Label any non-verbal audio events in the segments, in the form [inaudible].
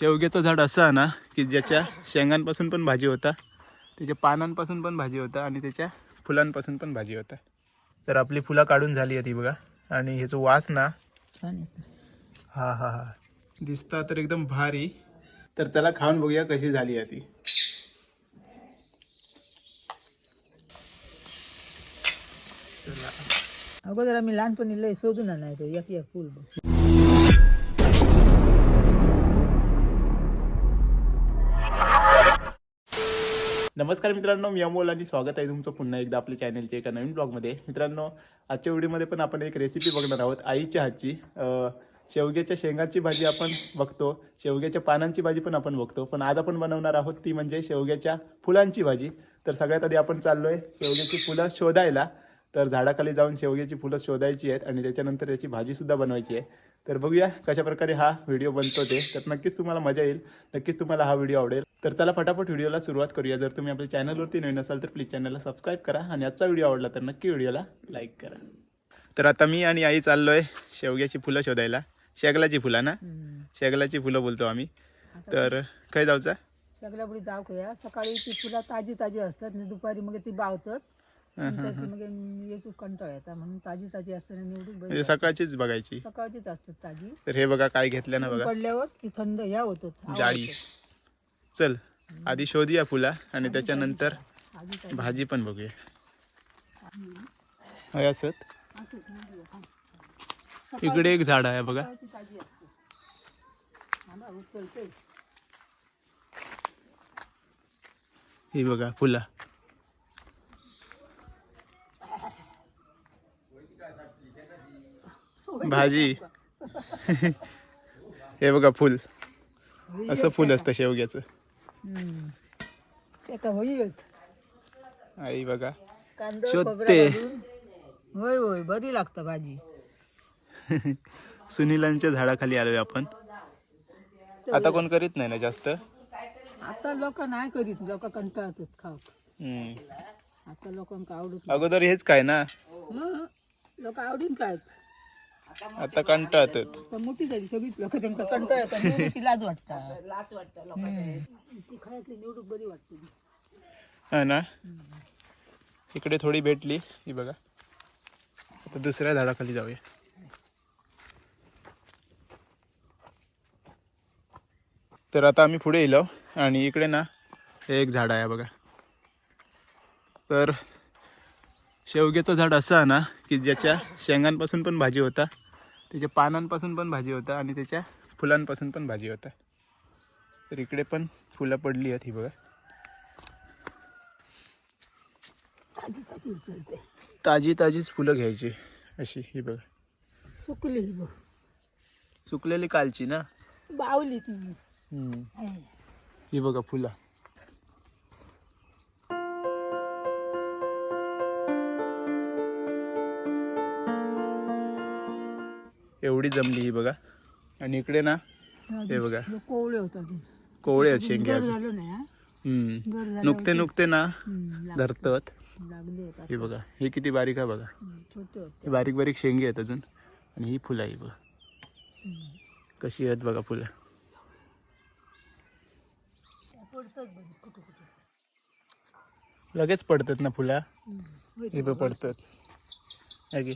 शेवग्याचं झाड असं आहे ना की ज्याच्या शेंगांपासून पण भाजी होता त्याच्या पानांपासून पण भाजी होता आणि त्याच्या फुलांपासून पण भाजी होता. तर आपली फुलं काढून झाली आहे ती बघा. आणि ह्याचं वास ना हा हा हा. दिसता तर एकदम भारी. तर चला खाऊन बघूया कशी झाली आहे ती. चला अगोदर आम्ही लहानपणी लय शोधून आणायचो एक एक फुल नमस्कार मित्रांनो मी अमोल आणि स्वागत आहे तुमचं पुन्हा एकदा आपल्या चॅनलच्या एका नवीन ब्लॉगमध्ये मित्रांनो आजच्या व्हिडिओमध्ये पण आपण एक रेसिपी बघणार आहोत आईच्या हातची शेवग्याच्या शेंगाची भाजी आपण बघतो शेवग्याच्या पानांची भाजी पण आपण बघतो पण आज आपण बनवणार आहोत ती म्हणजे शेवग्याच्या फुलांची भाजी. तर सगळ्यात आधी आपण चाललो आहे शेवग्याची फुलं शोधायला. तर झाडाखाली जाऊन शेवग्याची फुलं शोधायची आहेत आणि त्याच्यानंतर त्याची भाजीसुद्धा बनवायची आहे. तर बघूया कशा प्रकारे हा व्हिडिओ बनतो ते. तर नक्कीच तुम्हाला मजा येईल. नक्कीच तुम्हाला हा व्हिडिओ आवडेल. तर चला फटाफट व्हिडिओला सुरुवात करूया. जर तुम्ही आपल्या चॅनलवरती नवीन असाल तर प्लीज चॅनलला सबस्क्राईब करा आणि आजचा व्हिडिओ आवडला तर नक्की व्हिडिओला लाईक करा. तर आता मी आणि आई चाललोय शेवग्याची फुलं शोधायला. शेगलाची फुलं ना? शेगलाची फुलं बोलतो आम्ही. तर काय जाऊचा? जाव कया सकाळी ती फुलं ताजी ताजी असतात आणि दुपारी मग ती बावतात. मग याची कंटाळ येतात म्हणून ताजी ताजी असताना निवडून म्हणजे सकाळचीच बघायची. सकाळचीच असतात ताजी. तर हे बघा काय घेतलं ना बघा. पडल्यावर ती थंड ह्या होतात. जाळी चल आधी शोधूया फुला आणि त्याच्यानंतर ताजी. भाजी पण बघूया. होय असत. इकडे एक झाड आहे बघा. सकाळची ताजी असते. थांबा, उचलते. ही बघा फुला. भाजी. हे बघा फुल. असं फुल असतं शेवग्याचं. आई बघा. शोधते. होय होय बरी लागतं भाजी. सुनीलांच्या झाडाखाली आलोय आपण. आता कोण करीत नाही ना जास्त? आता लोक नाही करीत. लोक कंटाळतात खाऊ. आता लोकांना आवडत अगोदर हेच काय ना. लोक आवडीन काय आता कंटाळतात तर मोठी झाली सगळीच लोक कंटाळतात. निवडूची लाज वाटतात. लाज ती निवडूक बरी वाटते. हा ना? इकडे थोडी भेटली. ही बघा. आता दुसऱ्या झाडाखाली जाऊया. तर आता आम्ही पुढे येलो आणि इकडे ना हे एक झाड आहे बघा. तर शेवग्याचं झाड असं आहे ना की ज्याच्या शेंगांपासून पण भाजी होता त्याच्या पानांपासून पण भाजी होता आणि त्याच्या फुलांपासून पण भाजी होता. तर इकडे पण फुलं पडली आहेत ही बघा. ताजी ताजीच फुलं घ्यायची अशी ही बघा. सुकली बघ. सुकलेली कालची ना? बावली ती. ही बघा फुलं. एवढी जमली ही बघा. आणि इकडे ना हे बघा. कोवळे होतात कोवळे आहेत? हम्म. घर झालं नुकते नुकते ना धरतात. हे बघा हे किती बारीक आहे बघा. हे बारीक बारीक शेंगे आहेत अजून. आणि ही फुलं आहे बघा. कशी आहेत बघा फुलं. लगेच पडतात ना फुलं? हे पडतात. की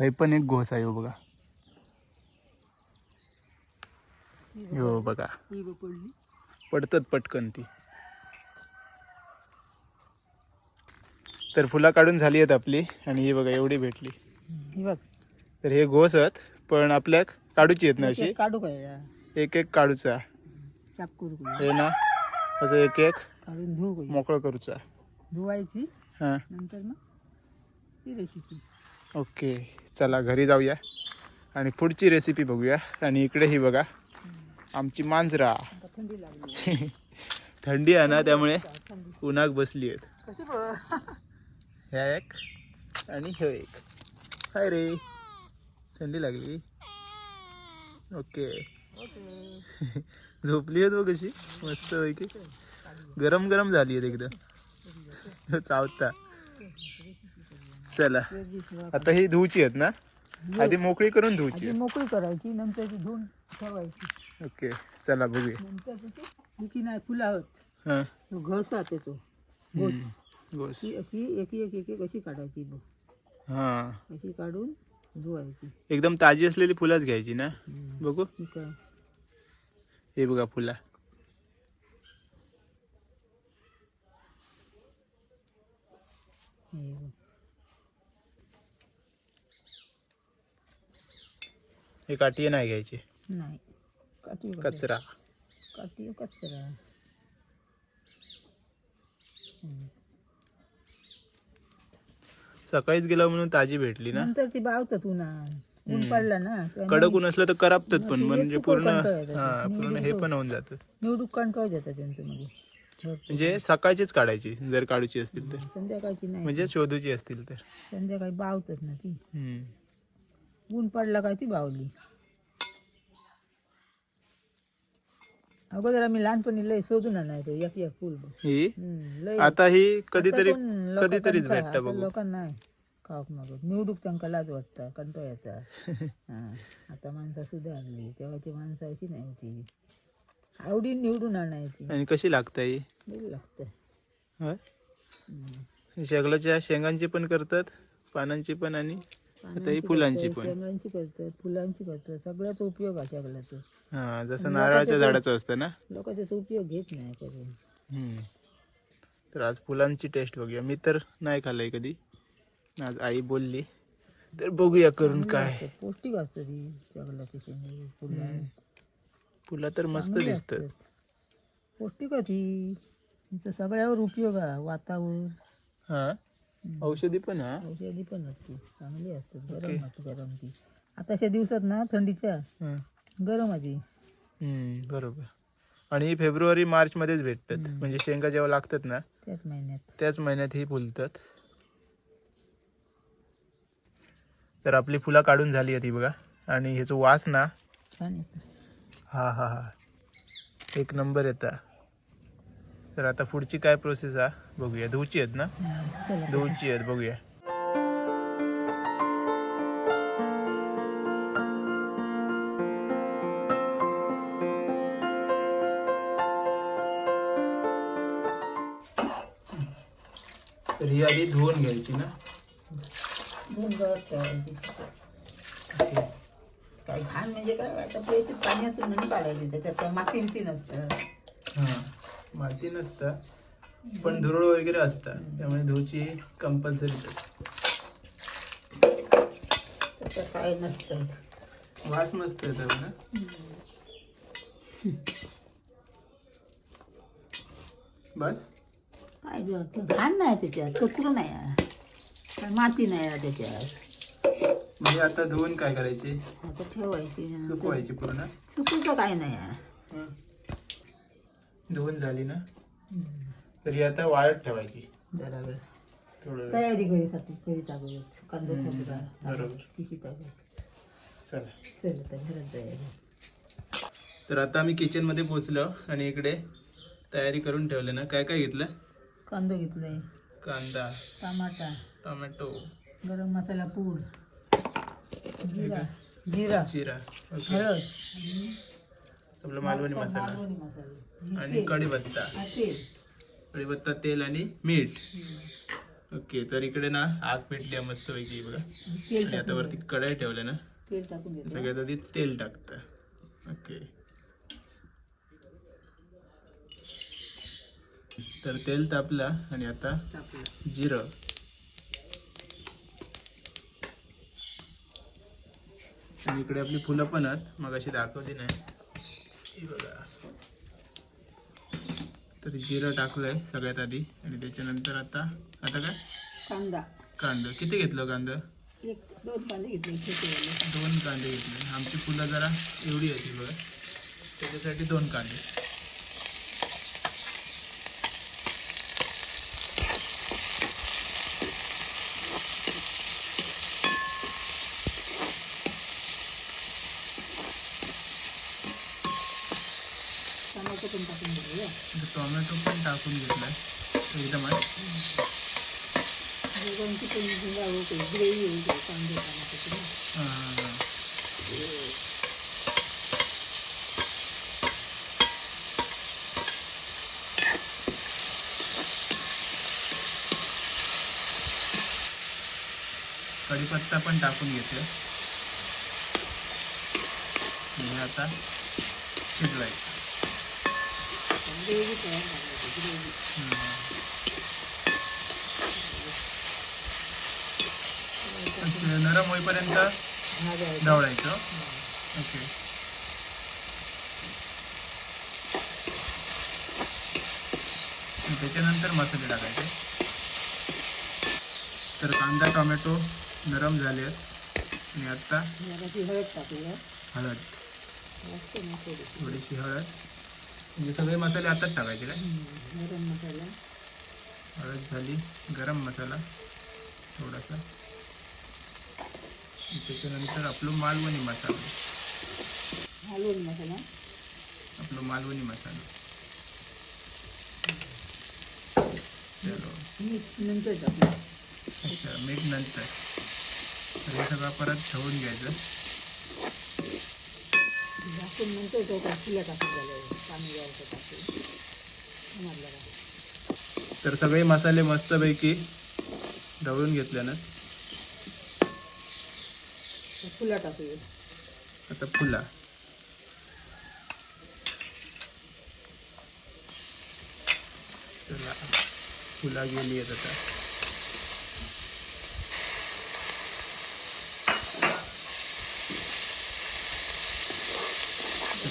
हे पण एक घोस आहे हो बघा. हो बघा. पडतात पटकन ती. तर फुलं काढून झाली आहेत आपली आणि ही बघा एवढी भेटली. ही बघ. तर हे घोस आहेत पण आपल्या काढूची आहेत ना अशी एक काढू काय? या? एक एक काढूचा? हे ना असं एक एक काढून धुवू का? मोकळं करूचा. धुवायची हां. नंतर मग ती रेसिपी ओके चला घरी जाऊया. आणि पुढची रेसिपी बघूया. आणि इकडे ही बघा आमची मांजरा. [laughs] थंडी आहे ना त्यामुळे उन्हाक बसली आहेत. ह्या एक आणि ह्यो एक. हाय रे थंडी लागली. ओके. [laughs] झोपली आहेत बघ कशी मस्त पैकी. गरम गरम झाली आहेत एकदम. [laughs] चावता. चला. आता ही धुवची आहेत ना? आधी मोकळी करून धुवची आधी मोकळी करायची नंतर ती धुवून ठेवायची. ओके चला बघूया. नंतर की नाही फुलं आहोत. हां. तो घस आहे तो घोस. ती अशी एक एक एक एक अशी काढायची बघ. हां. अशी काढून धुवायची. एकदम ताजी असलेली फुलंच घ्यायची ना? बघू. हे बघा फुला हे बघ. हे काठी नाही घ्यायची. नाही. काठी. कचरा. काठी कचरा. सकाळीच गेला म्हणून ताजी भेटली ना. नंतर ती बावतात उन्हात ऊन पडला ना कडक ऊन असलं तर करापतात पण म्हणजे पूर्ण. हा पूर्ण हे पण होऊन जातं. निवडूक कंट्रोल जातात त्यांचं मध्ये. म्हणजे सकाळचीच काढायची जर काढूची असतील तर. संध्याकाळची नाही. म्हणजे शोधूची असतील तर. संध्याकाळी बावतात ना ती. ऊन पडला काय ती बावली. अगोदर आम्ही लहानपणी लय शोधून आणायचो एक एक फुल. ही? हम्म, लय. आता ही कधीतरी आता कोण लोकं कधीतरीच कंटाळा, भेटतं आता बघू. लोकांना नाही. खाऊक मागत निवडूक त्यांका लाज वाटतं कंटाळ येतात हा, आता माणसं सुधारली तेव्हाची माणसं अशी नाही होती. आवडी निवडून आणायची. आणि कशी लागतं ही? लई लागतं. होय? हम्म. शेगलाच्या शेंगांची पण करतात पानांची पण आणि आता ही फुलांची पण. शेंगांची करतात फुलांची करतात सगळ्याचा उपयोग आहे सगळ्याचा हा जसं नारळाच्या झाडाचं असतं ना? लोक त्याचा उपयोग घेत नाही करून. तर आज फुलांची टेस्ट बघूया. मी तर नाही खाल्लंय कधी. आज आई बोलली तर बघूया करून काय. पौष्टिक असतं ती चगलाची शेंगे फुलं. फुलं तर मस्त दिसतात. पौष्टिक आहे ती. सगळ्यावर उपयोग आहे वातावर हा. औषधी पण हा? औषधी पण असते. चांगली असते. गरम असते गरम ती. आताच्या दिवसात ना थंडीच्या. गरम आहे बरोबर. आणि ही फेब्रुवारी मार्च मध्येच भेटतात म्हणजे शेंगा जेव्हा लागतात ना त्याच महिन्यात. त्याच महिन्यात ही फुलतात. तर आपली फुलं काढून झाली आहे ती बघा. आणि ह्याचं वास ना. छान येतं हा हा हा. एक नंबर येता. तर आता पुढची काय प्रोसेस हा बघूया. धुवची आहेत ना? धुवची आहेत बघूया. तर ही आधी धुवून घ्यायची ना? काय घाण म्हणजे काय? पाण्यातून म्हणून काढायचे त्याच्यात माती नसतं. हा. माती नसतं पण धुरळ वगैरे असतात त्यामुळे धुवची कंपल्सरी तसं काय नसतं. वास मस्त येतो ना? बस? घाण नाही त्याच्यात कचरं नाही माती नाही त्याच्यात. म्हणजे आता धुवून काय करायची? आता ठेवायची. सुकवायची पूर्ण? सुकूचं काय नाही. धुवून झाली ना? तरी आता वाळत ठेवायची. जरा वेळ थोडं वेळ. तयारी घरीसाठी करीत अगोदर कांदा हम्म, खोबरा बरोबर. पिशी टाकत चला. चल आता घरात तयारी तर आता आम्ही किचनमध्ये पोहोचलो आणि इकडे तयारी करून ठेवले ना. काय काय घेतलं? कांदा घेतलाय. कांदा. टमाटा. टोमॅटो. गरम मसाला पूड. जिरा. जिरा. जिरा. ओके. हळद. आपला मालवणी मसाला. मालवणी मसाला. आणि कढीपत्ता हा, तेल. कढीपत्ता तेल आणि मीठ. ओके तर इकडे ना आग पेटली आहे मस्तपैकी बघा. तेल आणि आता वरती कढई ठेवले ना. तेल टाकून घेतलं सगळ्यात आधी तेल टाकतं. ओके. तर तेल तापलं आणि आता टाकलं जिरं. आणि इकडे आपली फुलं पण आहेत. मग अशी दाखवली नाही. बघा. तर जिरं टाकलंय सगळ्यात आधी. आणि त्याच्यानंतर आता आता काय? कांदा. कांदा. किती घेतलं कांदा? एक दोन कांदे घेतले दोन कांदे घेतले. आमची फुलं जरा एवढी होती बघा. त्याच्यासाठी दोन कांदे. पण टाकून घेऊया टोमॅटो पण टाकून घेतलं एकदम कढीपत्ता पण टाकून घेतलं आता शिजवायचं. ग्रेव्ही तयार झाली ग्रेव्ही हम्म. ते नरम होईपर्यंत ढवळायचं ओके. त्याच्यानंतर मसाले टाकायचे. तर कांदा टोमॅटो नरम झाले आहेत. आणि आता हळद थोडीशी हळद. म्हणजे सगळे मसाले आताच टाकायचे काय? गरम मसाला. हळद झाली गरम मसाला थोडासा. त्याच्यानंतर आपलं मालवणी मसाला. हलवून मसाला. आपलं मालवणी मसाला. चलो. मीठ नंतर टाकूया अच्छा मीठ नंतर. तर हे सगळं परत ठेवून घ्यायचं. झाकून नंतर तो फुलं टाकून झालं पाणी जायचं टाकून समजलं का? तर सगळे मसाले मस्तपैकी ढवळून घेतल्यानं. फुलं टाकूया. आता फुला. चला फुला गेली आहेत आता.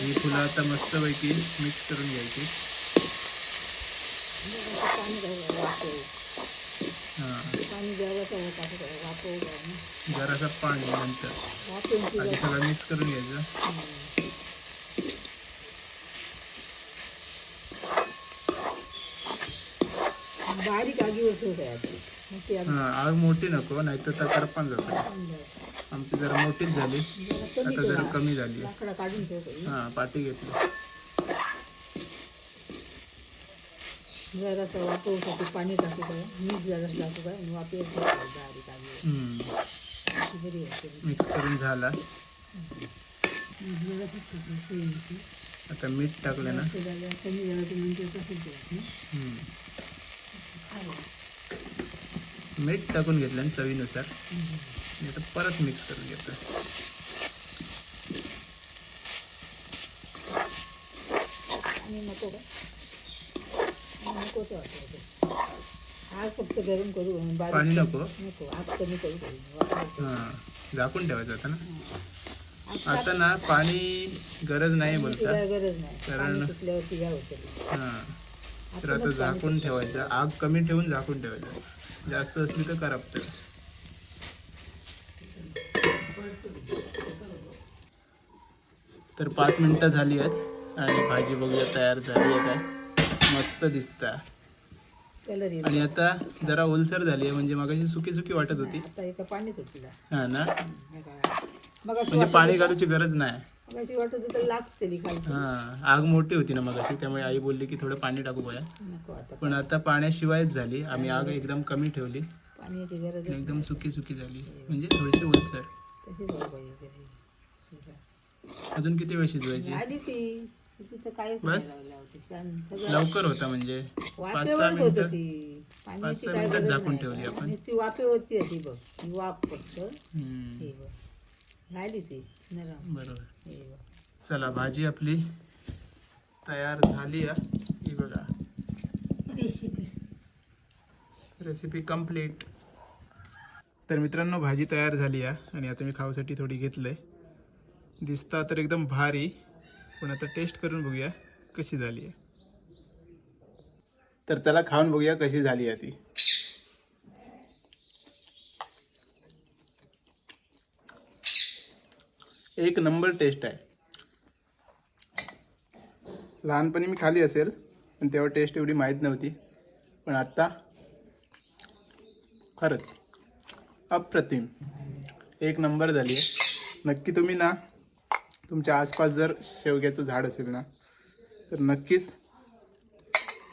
ही फुलं आता मस्तपैकी मिक्स करून घ्यायची जरासं पाणी हां नंतर आधी सगळं मिक्स करून घ्यायचं. बारीक आगी हां आग मोठी नको नाही तर करपान जातं. आमची जरा मोठीच झाली. जरा आता जरा कमी झाली हां पाठी घेतली. जरासं वापरसाठी पाणी टाकू काय मीठ जरासं टाकू काय वापर मिक्स करून झाला. आता मीठ टाकलं ना. मीठ टाकून घेतलं चवीनुसार. आता परत मिक्स करून घेतो नको आग फक्त गरम करू पाणी नको? नको आग कमी करू करू वापरायचं. हां झाकून ठेवायचं आता ना? आता ना पाणी गरज नाही बोलता. गरज नाही. कारण- सुटल्यावरती हां. तर आता झाकून ठेवायचं. आग कमी ठेवून झाकून ठेवायचं. जास्त असली तर करपतं. तर पाच मिनटं झाली आहेत आणि भाजी बघूया तयार झाली आहे काय. मस्त दिसता आणि आता जरा ओलसर झाली आहे म्हणजे मगाशी सुकी सुकी वाटत होती. हा ना? म्हणजे पाणी घालूची गरज नाही. हा आग मोठी होती ना मगाशी त्यामुळे आई बोलली की थोडं पाणी टाकू आता. पण आता पाण्याशिवायच झाली आम्ही आग एकदम कमी ठेवली. एकदम सुकी सुकी झाली. म्हणजे थोडीशी ओलसर. अजून किती वेळ शिजवायची? ती. तिचं बस? नाही लावलं होतं. शांत सगळं. लवकर होता म्हणजे. पाच सहा वाफेवरच होत मिनिटं? ती. पाच पाण्याची सहा काय मिनिटात गरज झाकून नाही. ठेवली आपण. आणि ती बघ. वाफ फक्त. हम्म, हे बघ. झाली ती. नरम. बरोबर. हे बघ. चला भाजी आपली तयार झाली आहे. ही बघा. रेसिपी. रेसिपी कंप्लीट तर मित्रांनो भाजी तयार झाली आहे. आणि आता मी खाऊसाठी थोडी घेतलंय. दिसता तर एकदम भारी पण आता टेस्ट करून बघूया कशी झाली आहे. तर चला खाऊन बघूया कशी झाली आहे ती. एक नंबर टेस्ट आहे. लहानपणी मी खाली असेल पण तेव्हा टेस्ट एवढी माहीत नव्हती. पण आत्ता खरंच अप्रतिम. एक नंबर झाली आहे. नक्की तुम्ही ना तुमच्या आसपास जर शेवग्याचं झाड असेल ना तर नक्कीच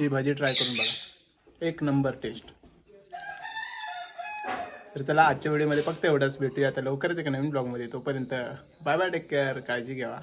ही भाजी ट्राय करून बघा. एक नंबर टेस्ट तर चला आजच्या व्हिडिओमध्ये फक्त एवढंच. भेटूया आता लवकरच एका नवीन ब्लॉगमध्ये तोपर्यंत बाय बाय टेक केअर काळजी घ्यावा